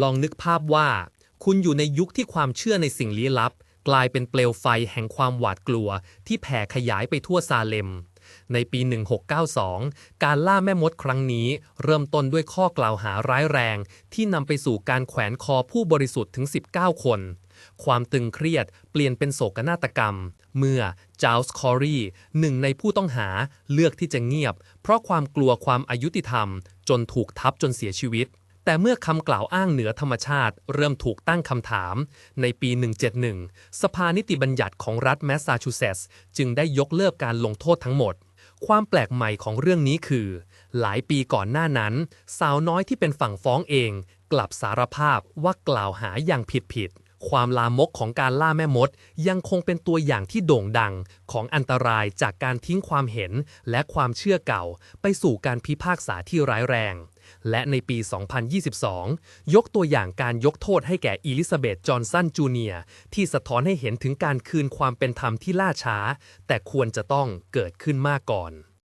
ลองนึกภาพว่า คุณอยู่ในยุคที่ความเชื่อในสิ่งลี้ลับ กลายเป็นเปลวไฟแห่งความหวาดกลัว ที่แผ่ขยายไปทั่วซาเลม ในปี 1692 การล่าแม่มดครั้งนี้ เริ่มต้นด้วยข้อกล่าวหาร้ายแรง ที่นำไปสู่การแขวนคอผู้บริสุทธิ์ถึง 19 คน ความตึงเครียดเปลี่ยนเป็นโศกนาฏกรรม เมื่อจาลส์คอรีหนึ่งในผู้ต้องหาเลือกที่จะเงียบ เพราะความกลัวความอายุติธรรม จนถูกทับจนเสียชีวิต แต่เมื่อคำกล่าวอ้างเหนือธรรมชาติ เริ่มถูกตั้งคำถาม ในปี 171 สภานิติบัญญัติของรัฐแมสซาชูเซตส์จึงได้ยกเลิกการลงโทษทั้งหมด ความแปลกใหม่ของเรื่องนี้คือ หลายปีก่อนหน้านั้น สาวน้อยที่เป็นฝั่งฟ้องเอง กลับสารภาพว่ากล่าวหาอย่างผิดผิด ความลามกของการล่าแม่มด ยังคงเป็นตัวอย่างที่โด่งดังของอันตรายจากการทิ้งความเห็นและความเชื่อเก่า ไปสู่การพิพากษาที่ร้ายแรง และในปี 2022 ยกตัวอย่างการยกโทษให้แก่อีลิซาเบธจอห์นสันจูเนียร์ที่สะท้อนให้เห็นถึงการคืนความเป็นธรรมที่ล่าช้า แต่ควรจะต้องเกิดขึ้นมากก่อน